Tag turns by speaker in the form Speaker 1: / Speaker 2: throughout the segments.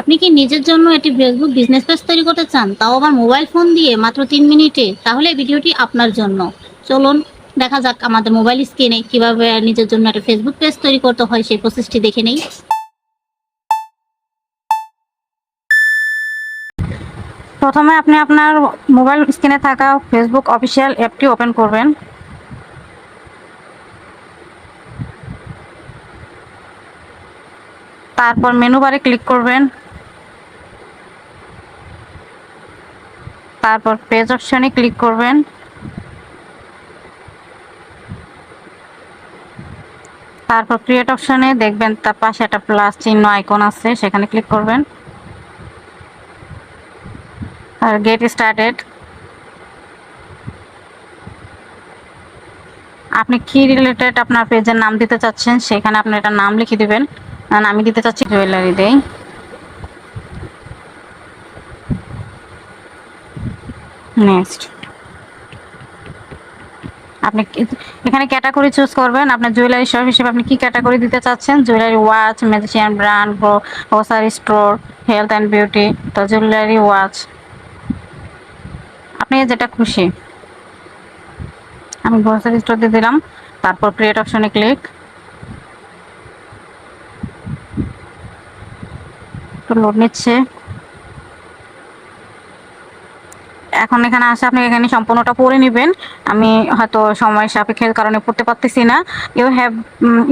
Speaker 1: আপনি কি নিজের জন্য একটি ফেসবুক বিজনেস পেজ তৈরি করতে চান? তাও আবার মোবাইল ফোন দিয়ে মাত্র তিন মিনিটে? তাহলে ভিডিওটি আপনার জন্য। চলুন, দেখা যাক আমাদের মোবাইল স্ক্রিনে কীভাবে নিজের জন্য একটা ফেসবুক পেজ তৈরি করতে হয়, সেই প্রসেসটি দেখে নেই।
Speaker 2: প্রথমে আপনি আপনার মোবাইল স্ক্রিনে থাকা ফেসবুক অফিসিয়াল অ্যাপটি ওপেন করবেন। তারপর মেনু বারে ক্লিক করবেন। তারপর পেজ অপশনে ক্লিক করবেন। তারপর ক্রিয়েট অপশনে দেখবেন তার পাশে একটা প্লাস চিহ্ন আইকন আছে, সেখানে ক্লিক করবেন। আর গেট স্টার্টেড আপনি কি রিলেটেড আপনার পেজের নাম দিতে চাচ্ছেন, সেখানে আপনি একটা নাম লিখে দেবেন। আমি দিতে চাচ্ছি জুয়েলারি দেই। নেক্সট। আপনি এখানে ক্যাটাগরি চুজ করবেন। আপনার জুয়েলারি শপ হিসেবে আপনি কি ক্যাটাগরি দিতে চাচ্ছেন? Jewellery watch magician brand grocery store health and beauty তো জুয়েলারি ওয়াচ আপনি যেটা খুশি। আমি গ্রোসারি স্টোর দিয়ে দিলাম। তারপর ক্রিয়েট অপশনে ক্লিক একটু লোড নিচ্ছে। এখন এখানে আসে, আপনি এখানে সম্পূর্ণটা পড়ে নেবেন। আমি হয়তো সময় সাপেক্ষের কারণে পড়তে পারতেছি না। You have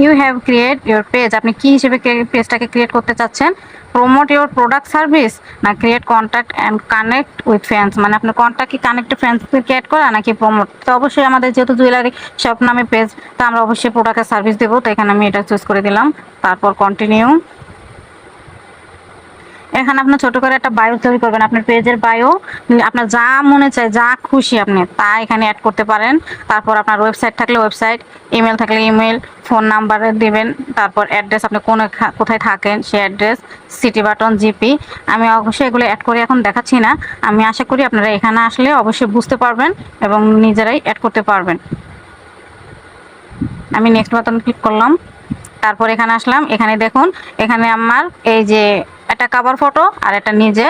Speaker 2: you have create your page আপনি কি হিসেবে পেজটাকে ক্রিয়েট করতে চাচ্ছেন? প্রমোট ইউর প্রোডাক্ট সার্ভিস না create contact and connect with friends মানে আপনার কন্ট্যাক্ট কি কানেক্ট ফ্রেন্ডস ক্রিয়েট করা নাকি প্রমোট তো অবশ্যই আমাদের যেহেতু জুয়েলারি শপ নামে পেজ তো আমরা অবশ্যই প্রোডাক্টের সার্ভিস দেবো। তো এখানে আমি এটা চুজ করে দিলাম। তারপর কন্টিনিউ এখানে আপনার ছোট করে একটা বায়ো তৈরি করবেন। আপনার পেজের বায়ো আপনার যা মনে চায়, যা খুশি আপনি তা এখানে অ্যাড করতে পারেন। তারপর আপনার ওয়েবসাইট থাকলে ওয়েবসাইট ইমেল থাকলে ইমেল ফোন নাম্বার দিবেন। তারপর অ্যাড্রেস আপনি কোন কোথায় থাকেন, সে অ্যাড্রেস সিটি বাটন জিপি আমি অবশ্যই এগুলো অ্যাড করে এখন দেখাচ্ছি না। আমি আশা করি আপনারা এখানে আসলে অবশ্যই বুঝতে পারবেন এবং নিজেরাই অ্যাড করতে পারবেন। আমি নেক্সট বাটন ক্লিক করলাম। তারপর এখানে আসলাম। এখানে দেখুন, এখানে আমার এই যে একটা কাভার ফটো আর একটা নিজে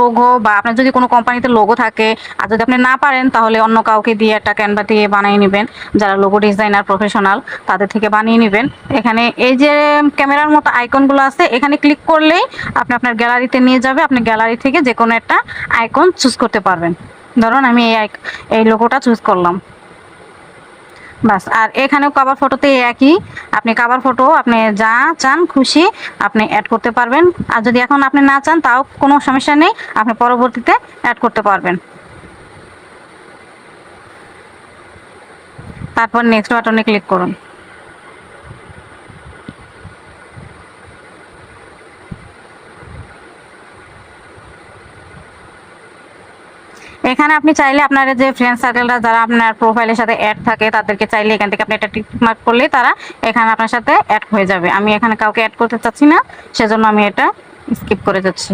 Speaker 2: লোগো বা আপনার যদি কোনো কোম্পানিতে লোগো থাকে আর যদি আপনি না পারেন তাহলে অন্য কাউকে দিয়ে একটা ক্যানভা দিয়ে বানিয়ে নেবেন। যারা লোগো ডিজাইনার প্রফেশনাল তাদের থেকে বানিয়ে নেবেন। এখানে এই যে ক্যামেরার মতো আইকনগুলো আছে, এখানে ক্লিক করলেই আপনি আপনার গ্যালারিতে নিয়ে যাবে। আপনি গ্যালারি থেকে যে কোনো একটা আইকন চুজ করতে পারবেন। ধরুন আমি এই এই লোগোটা চুজ করলাম। বাস, আর এখানেও কাভার ফটোতে একই। আপনি কাবার ফটো আপনি যা চান, খুশি আপনি অ্যাড করতে পারবেন। আর যদি এখন আপনি না চান, তাও কোনো সমস্যা নেই, আপনি পরবর্তীতে অ্যাড করতে পারবেন। তারপর নেক্সট বাটনে ক্লিক করুন। এখানে আপনি চাইলে আপনার যে ফ্রেন্ড সার্কেলরা যারা আপনার প্রোফাইলের সাথে অ্যাড থাকে, তাদেরকে চাইলে এখান থেকে আপনি একটা টিক মার্ক করলে তারা এখানে আপনার সাথে অ্যাড হয়ে যাবে। আমি এখানে কাউকে অ্যাড করতে চাচ্ছি না, সেজন্য আমি এটা স্কিপ করে যাচ্ছি।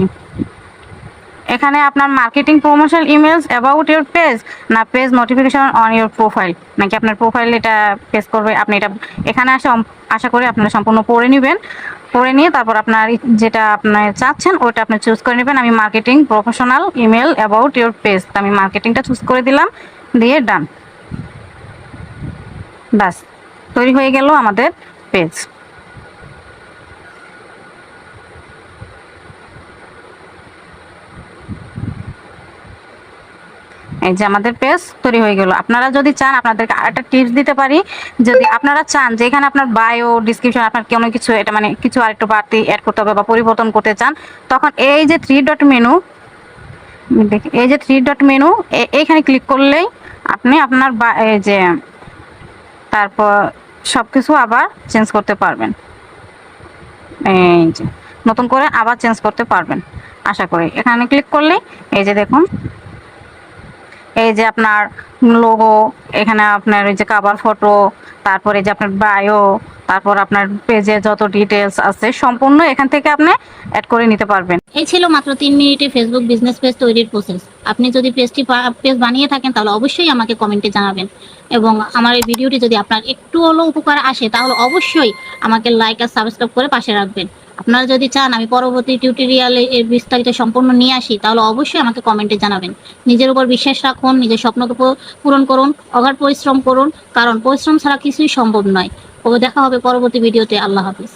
Speaker 2: এখানে আপনার marketing promotion emails about your page না page notification on your profile নাকি আপনার প্রোফাইল এটা পেজ করবে, আপনি এটা এখানে আসে, আশা করি আপনারা সম্পূর্ণ পড়ে নেবেন। পড়ে নিয়ে তারপর আপনার যেটা আপনার চাচ্ছেন, ওটা আপনি চুজ করে নেবেন। আমি marketing professional email about your page আমি মার্কেটিংটা চুজ করে দিলাম, দিয়ে ডান ব্যাস, তৈরি হয়ে গেল আমাদের পেজ এই যে আমাদের পেজ তৈরি হয়ে গেল। আপনারা যদি চান, আপনাদেরকে আরেকটা টিপস দিতে পারি। যদি আপনারা চান যে এখানে আপনার বায়ো ডিসক্রিপশন আপনার কোনো কিছু, এটা মানে কিছু আরেকটু বাড়তি অ্যাড করতে হবে বা পরিবর্তন করতে চান, তখন এই যে থ্রি ডট মেনু এই যে থ্রি ডট মেনু এইখানে ক্লিক করলেই আপনি আপনার এই যে তারপর সব কিছু আবার চেঞ্জ করতে পারবেন। এই যে, নতুন করে আবার চেঞ্জ করতে পারবেন। আশা করি এখানে ক্লিক করলেই, এই যে দেখুন এই যে আপনার লোগো এখানে আপনার ওই যে কাভার ফটো তারপরে যে আপনার বায়ো তারপর আপনার পেজে যত ডিটেলস আছে, সম্পূর্ণ এখান থেকে আপনি অ্যাড করে নিতে পারবেন।
Speaker 1: এই ছিল মাত্র তিন মিনিটে ফেসবুক বিজনেস পেজ তৈরির প্রসেস আপনি যদি পেজটি পেজ বানিয়ে থাকেন, তাহলে অবশ্যই আমাকে কমেন্টে জানাবেন। এবং আমার এই ভিডিওটি যদি আপনার একটু হলেও উপকার আসে, তাহলে অবশ্যই আমাকে লাইক আর সাবস্ক্রাইব করে পাশে রাখবেন।
Speaker 2: আপনারা যদি চান, আমি পরবর্তী টিউটোরিয়ালে এর বিস্তারিত সম্পূর্ণ নিয়ে আসি, তাহলে অবশ্যই আমাকে কমেন্টে জানাবেন। নিজের উপর বিশ্বাস রাখুন, নিজের স্বপ্নকে পূরণ করুন, অগাধ পরিশ্রম করুন, কারণ পরিশ্রম ছাড়া কিছুই সম্ভব নয়। ও দেখা হবে পরবর্তী ভিডিওতে আল্লাহ হাফিজ।